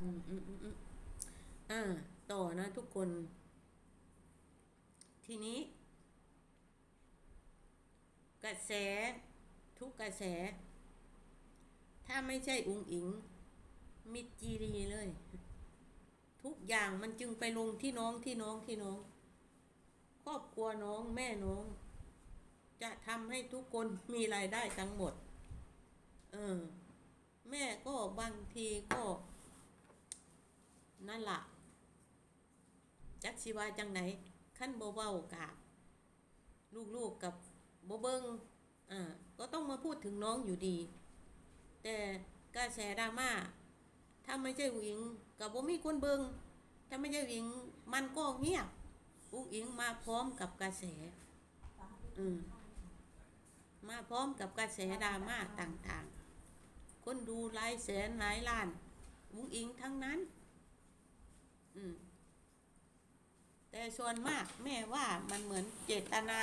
อืมอืมอืมอ่า ต่อนะทุกคน ทีนี้ กระแส ทุกกระแส ถ้าไม่ใช่อุงอิง มิดจีรีเลย ทุกอย่างมันจึงไปลงที่น้องที่น้องที่น้อง ครอบครัวน้องแม่น้อง จะทำให้ทุกคนมีรายได้ทั้งหมด เออ แม่ก็บางทีก็ นั่นละจักสิว่าจังไหนขั้นบ่เว้ากะลูกๆกับโบเบิงอ่าก็ต้องมาพูดถึงน้องอยู่ดี แต่กระแสดราม่าถ้าไม่ใช่หญิงกับบ่มีคนเบิงถ้าไม่ใช่หญิงมันก็เงียบอุ้งอิงมาพร้อมกับกระแสอืมมาพร้อมกับกระแสดราม่าต่างๆ คนดูหลายแสนหลายล้านอุ้งอิงทั้งนั้น อืม แต่ส่วนมาก แม่ว่ามันเหมือนเจตนา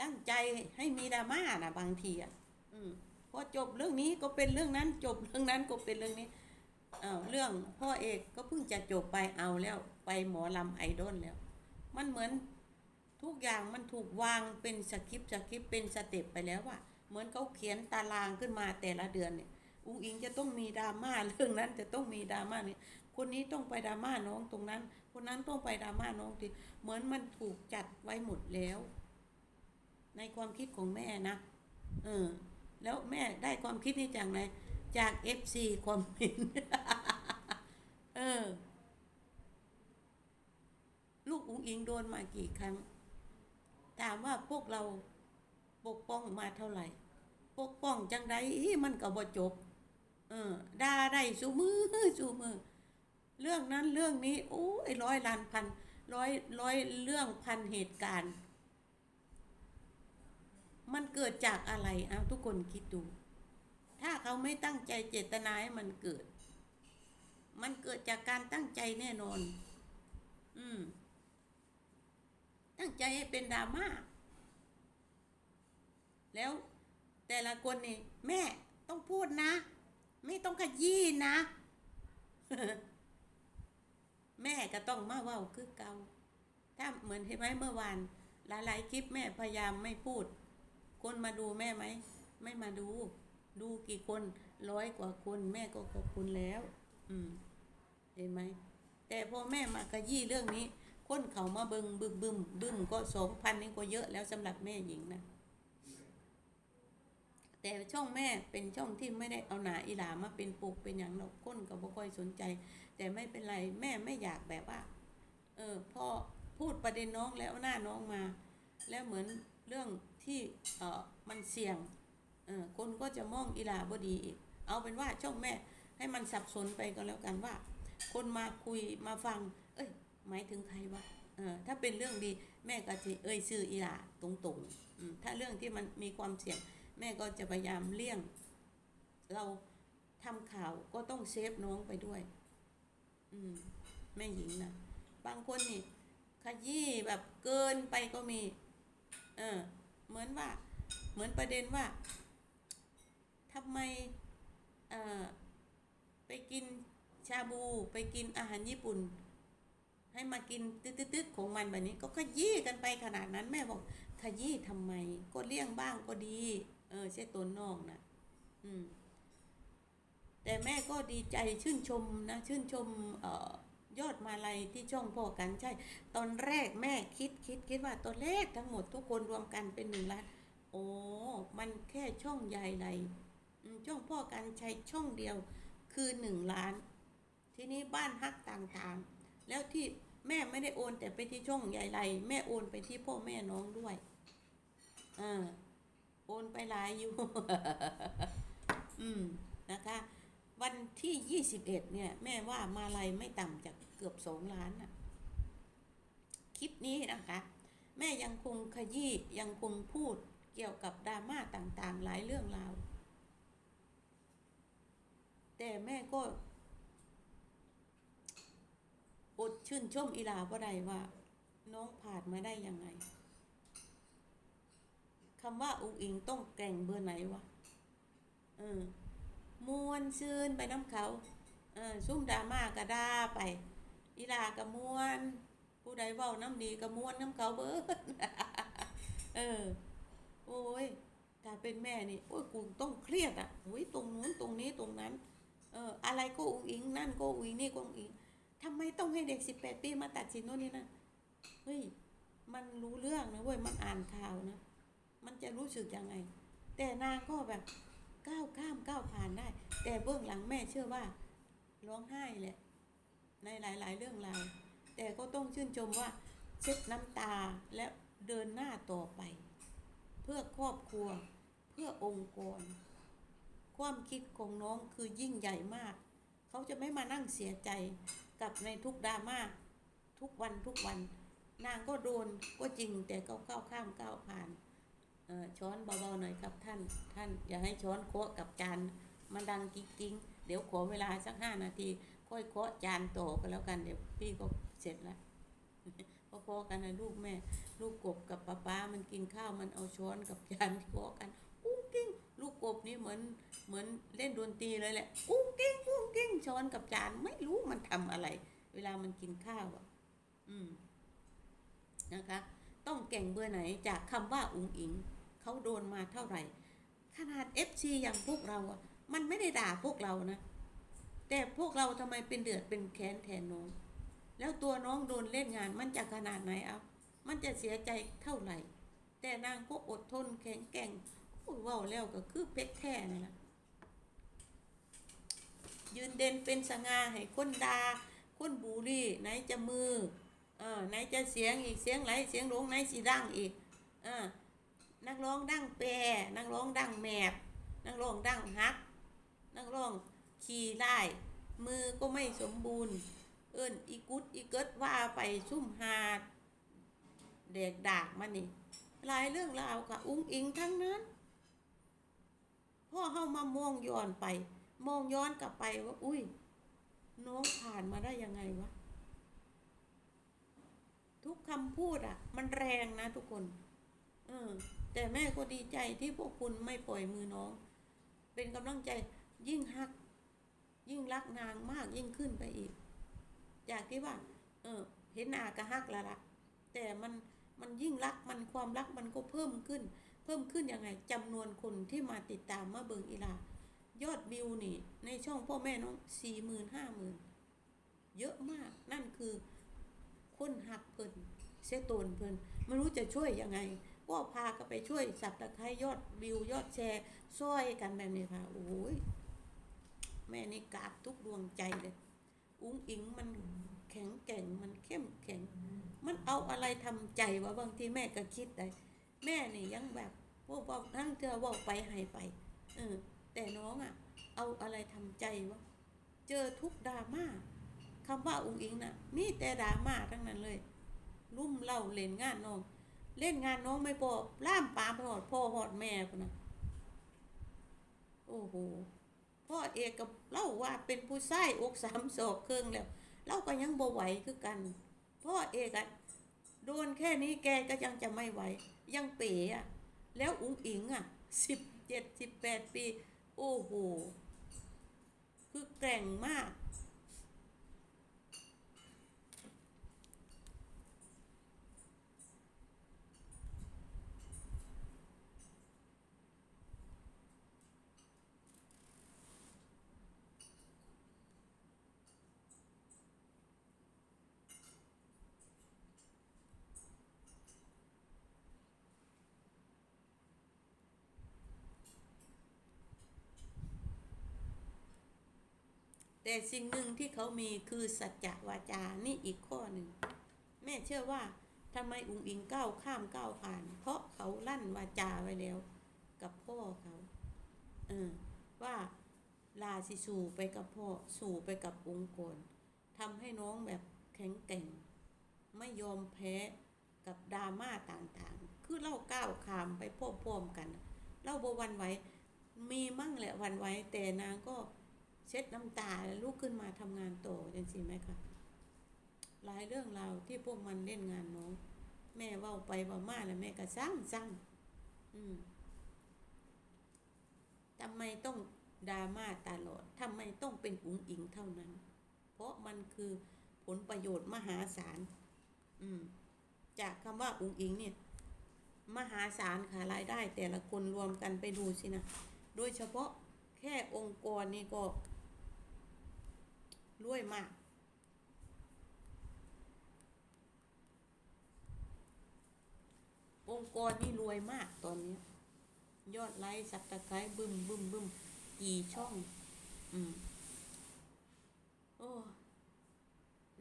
ตั้งใจให้มีดราม่านะบางทีอะ อืมพอจบเรื่องนี้ก็เป็นเรื่องนั้น จบเรื่องนั้นก็เป็นเรื่องนี้เอาเรื่องพ่อเอกก็เพิ่งจะจบไปเอาแล้วไปหมอลำไอดอลแล้ว มันเหมือนทุกอย่างมันถูกวางเป็นสคริปต์สคริปต์เป็นสเต็ปไปแล้วว่าเหมือนเขาเขียนตารางขึ้นมาแต่ละเดือนเนี่ยอุ้งอิงจะต้องมีดราม่าเรื่องนั้นจะต้องมีดราม่าเนี่ย คนนี้ต้องไปดราม่าน้องตรงนั้น คนนั้นต้องไปดราม่าน้องทีเหมือนมันถูกจัดไว้หมดแล้ว ในความคิดของแม่นะเออแล้วแม่ได้ความคิดนี้จากไหนจากเอฟซีคอมเมนเออ ลูกอุ้งอิงโดนมากี่ครั้ง ถามว่าพวกเราปกป้องมาเท่าไหร่ ปกป้องจังไดอีมันก็บ่จบ เออด่าได้สูมือสูมือ เรื่องนั้นเรื่องนี้โอ้ยร้อยล้านพันร้อยร้อยเรื่องพันเหตุการณ์ มันเกิดจากอะไรเอาทุกคนคิดดู ถ้าเขาไม่ตั้งใจเจตนาให้มันเกิด มันเกิดจากการตั้งใจแน่นอน อืม ตั้งใจให้เป็นดราม่าแล้วแต่ละคนนี่แม่ต้องพูดนะ ไม่ต้องขยี้นะ แม่ก็ต้องมาเว้าคือเกาถ้าเหมือนเห็นไหมเมื่อวาน หลายๆคลิปแม่พยายามไม่พูด คนมาดูแม่ไหม ไม่มาดู ดูกี่คนร้อยกว่าคนแม่ก็ขอบคุณแล้ว อืม เห็นไหม แต่พอแม่มาขยี้เรื่องนี้ คนเขามาเบิงบึมบึมบึมก็สองพันนี่ก็เยอะแล้วสำหรับแม่หญิงนะ แต่ช่องแม่เป็นช่องที่ไม่ได้เอาหนาอีหลามาเป็นปลูกเป็นอย่างหรอกคนก็บ่ค่อยสนใจ แต่ไม่เป็นไรแม่ไม่อยากแบบว่า เออพอพูดประเด็นน้องแล้วหน้าน้องมา แล้วเหมือนเรื่องที่เออมันเสี่ยงเออคนก็จะมองอีหลาบ่ดีอีกเอาเป็นว่าช่องแม่ให้มันสับสนไปก็แล้วกันว่า คนมาคุยมาฟัง เอ้ยหมายถึงใครวะเออถ้าเป็นเรื่องดีแม่ก็จะเอ้ยชื่ออีหลาตรงๆถ้าเรื่องที่มันมีความเสี่ยง แม่ก็จะพยายามเลี่ยง เราทำข่าวก็ต้องเซฟน้องไปด้วย อืม แม่หญิงนะบางคนนี่ขยี้แบบเกินไปก็มี เออ เหมือนว่า เหมือนประเด็นว่าทำไม เอ่อ ไปกินชาบูไปกินอาหารญี่ปุ่น ให้มากินตึ๊ดๆของมันแบบนี้ ก็ขยี้กันไปขนาดนั้นแม่บอกขยี้ทำไม ก็เลี่ยงบ้างก็ดี เออ ใช่ตัวนอกนะอืม แต่แม่ก็ดีใจชื่นชมนะชื่นชม เอ่อยอดมาลัยที่ช่องพ่อกันใช่ ตอนแรกแม่คิดคิดคิดว่าตอนแรกทั้งหมดทุกคนรวมกันเป็นหนึ่งล้านโอ้มันแค่ช่องใหญ่ไรช่องพ่อกันใช้ช่องเดียวคือหนึ่งล้าน ทีนี้บ้านฮักต่างๆ แล้วที่แม่ไม่ได้โอนแต่ไปที่ช่องใหญ่ไรแม่โอนไปที่พ่อแม่น้องด้วยอ่า โอนไปหลายอยู่ อืมนะคะ วันที่ยี่สิบเอ็ดเนี่ย แม่ว่ามาลัยไม่ต่ำจากเกือบสองล้านนะคลิปนี้นะคะ แม่ยังคงขยี้ยังคงพูดเกี่ยวกับดราม่าต่างๆ หลายเรื่องราวแต่แม่ก็อดชื่นชมอีลาว่าใดว่า น้องผ่านมาได้ยังไง คำว่าอุงอิงต้องแกร่งเบอร์ไหนวะเออมวนซื่นไปน้ำเขาเออซุ่มดราม่าก็ด่าไป อีลากระมวน ผู้ใดเว้าน้ำดีกระมวนน้ำเขาเบิดเออ โอ้ยถ้าเป็นแม่นี่โอ้ยกูต้องเครียดอะโอ้ยตรงนู้นตรงนี้ตรงนั้น เออ อะไรก็อุงอิงนั่นก็อุงอิงนี่ก็อุงอิงทำไมต้องให้เด็กสิบแปดปีมาตัดสินโน่นนี่นะเฮ้ยมันรู้เรื่องนะเว้ยมันอ่านข่าวนะ มันจะรู้สึกยังไง แต่นางก็แบบก้าวข้ามก้าวผ่านได้ แต่เบื้องหลังแม่เชื่อว่าร้องไห้แหละ ในหลาย ๆ เรื่องราวแต่ก็ต้องชื่นชมว่าเช็ดน้ำตาและเดินหน้าต่อไป เพื่อครอบครัว เพื่อองค์กร ความคิดของน้องคือยิ่งใหญ่มาก เขาจะไม่มานั่งเสียใจกับในทุกดราม่าทุกวันทุกวัน นางก็โดนก็จริงแต่ก็ก้าวข้ามก้าวผ่าน ช้อนเบาๆหน่อยครับท่านท่านอย่าให้ช้อนโคะกับจานมันดังกิ๊งๆเดี๋ยวขอเวลาสักห้านาที ค่อยเคาะจานโตกันแล้วกันเดี๋ยวพี่ก็เสร็จแล้วพอๆกันนะลูกแม่ ลูกกบกับป้าป้ามันกินข้าวมันเอาช้อนกับจานเคาะกันกุ้งกิ้งลูกกบนี่เหมือนเหมือนเล่นดนตรีเลยแหละกุ้งกิ้งกุ้งกิ้งช้อนกับจานไม่รู้มันทำอะไร เวลามันกินข้าวอะ อืมนะคะ ต้องเก่งเบอร์ไหนจากคำว่าอุงอิง เขาโดนมาเท่าไหร่ ขนาด FC อย่างพวกเราอะมันไม่ได้ด่าพวกเรานะ แต่พวกเราทำไมเป็นเดือดเป็นแค้นแทนน้อง แล้วตัวน้องโดนเล่นงานมันจะขนาดไหนเอามันจะเสียใจเท่าไหร่ แต่นางก็อดทนแข็งแกร่งโอ้ยเว้าแล้วก็คือเพชรแท้นี่นะยืนเด่นเป็นสง่าให้คนดาคนบูลลี่ไหนจะมือเออไหนจะเสียงอีกเสียงไหลเสียงหลงไหนสีดังอีกเออ นักร้องดังแปรนักร้องดังแมบนักร้องดังฮัก นักร้องขี่ไล่มือก็ไม่สมบูรณ์ เอิ้นอีกุดอีเกิดว่าไปซุ่มหาดเด็กดากมันนี่หลายเรื่องราวค่ะอุ้งอิงทั้งนั้นพ่อเข้ามามองย้อนไป มองย้อนกลับไปว่า อุ้ยน้องผ่านมาได้ยังไงวะ ทุกคำพูดอะ มันแรงนะทุกคน เออ แต่แม่ก็ดีใจที่พวกคุณไม่ปล่อยมือน้อง เป็นกำลังใจยิ่งฮัก ยิ่งรักนางมากยิ่งขึ้นไปอีก จากที่ว่า เออ เห็นนาก็ฮักและละแต่มันมันยิ่งรักมันความรักมันก็เพิ่มขึ้น เพิ่มขึ้นยังไงจำนวนคนที่มาติดตามมาเบิงอีลา ยอดวิวนี่ ในช่องพ่อแม่น้องสี่หมื่นห้าหมื่นเยอะมากนั่นคือคนหักเพิ่นเสยตนเพิ่นไม่รู้จะช่วยยังไง ก็พากันไปช่วยสับตะไคร้ยอดวิวยอดแชร์ช่วยกันแบบนี้ค่ะโอ้ยแม่นี่กราบทุกดวงใจเลย อุ้งอิงมันแข็งแกร่งมันเข้มแข็ง มันเอาอะไรทำใจวะบางทีแม่ก็คิดได้แม่นี่ยังแบบว่าว่าทั้งเธอว่าไปให้ไปเออแต่น้องอะ เอาอะไรทำใจวะเจอทุกดราม่าคำว่าอุ้งอิงน่ะมีแต่ดราม่าทั้งนั้นเลย รุ่มเล่าเล่นงานน้อง เล่นงานน้องไม่พอล่ามปามหอดพ่อหอดแม่พุ่นนะโอ้โหพ่อเอกกับเล่าว่าเป็นผู้ชายอกสามศอกเครื่องแล้วเราก็ยังบ่ไหวคือกัน พ่อเอกอะโดนแค่นี้แกก็ยังจะไม่ไหว ยังเป๋อะแล้วอุ๋งอิงอะสิบเจ็ดสิบแปดปี โอ้โห คือแกร่งมาก แต่สิ่งหนึ่งที่เขามีคือสัจจะวาจา นี่อีกข้อหนึ่ง แม่เชื่อว่าทำไมอุงอิงก้าวข้ามก้าวผ่าน เพราะเขาลั่นวาจาไว้แล้ว กับพ่อเขา เออ ว่าลาสิสู่ไปกับพ่อสู่ไปกับองค์กรทำให้น้องแบบแข็งแกร่ง ไม่ยอมแพ้กับดราม่าต่างๆ คือเล่าก้าวข้ามไปพร้อมกัน เล่าบวันไหวมีมั่งแหละวันไหวแต่นางก็ เช็ดน้ำตาแล้วลุกขึ้นมาทำงานต่อจังสิไหมคะหลายเรื่องราวที่พวกมันเล่นงานน้องแม่ว่าไปว่ามาแล้วแม่ก็สร้างสร้างอืมทำไมต้องดราม่าตลอดทำไมต้องเป็นอุ๋งอิงเท่านั้น เพราะมันคือผลประโยชน์มหาศาล อืม จากคำว่าอุ๋งอิงเนี่ย มหาศาลค่ะรายได้แต่ละคนรวมกันไปดูสินะ โดยเฉพาะแค่องค์กรนี่ก็ รวยมาก องค์กรนี่รวยมากตอนนี้ ยอดไลค์สับตะไคร้บึมบึมบึมกี่ช่อง อืม โอ้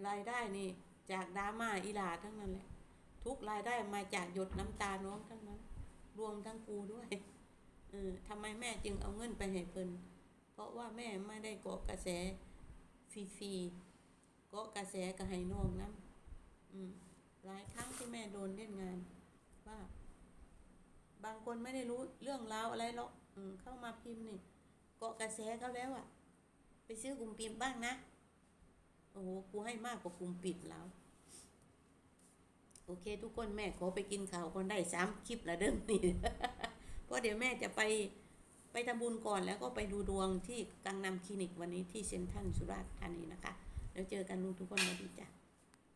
รายได้นี่ จากดราม่าอีหลาทั้งนั้นแหละ ทุกรายได้มาจากหยดน้ำตาน้องทั้งนั้น รวมทั้งกูด้วยเออทำไมแม่จึงเอาเงินไปให้เพิ่นเพราะว่าแม่ไม่ได้เกาะกระแส ฟรีๆกาะกระแสกับให้น้องนะอืมหลายครั้งที่แม่โดนเล่นงาน ว่า บางคนไม่ได้รู้เรื่องราวอะไรหรอกอืมเข้ามาพิมพ์นี่เกาะกระแสเขาแล้วอะไปซื้อกลุ่มปิดบ้างนะ โอ้โหกูให้มากกว่ากลุ่มปิดแล้ว โอเค ทุกคนแม่ขอไปกินข้าวคนได้สามคลิปละเดิมนี่เพราะเดี๋ยวแม่จะไป ไปทำบุญก่อนแล้วก็ไปดูดวงที่กังนำคลินิกวันนี้ที่เซ็นทรัลสุราษฎร์ธานีนะคะ แล้วเจอกันลุงทุกคนสวัสดีจ้ะ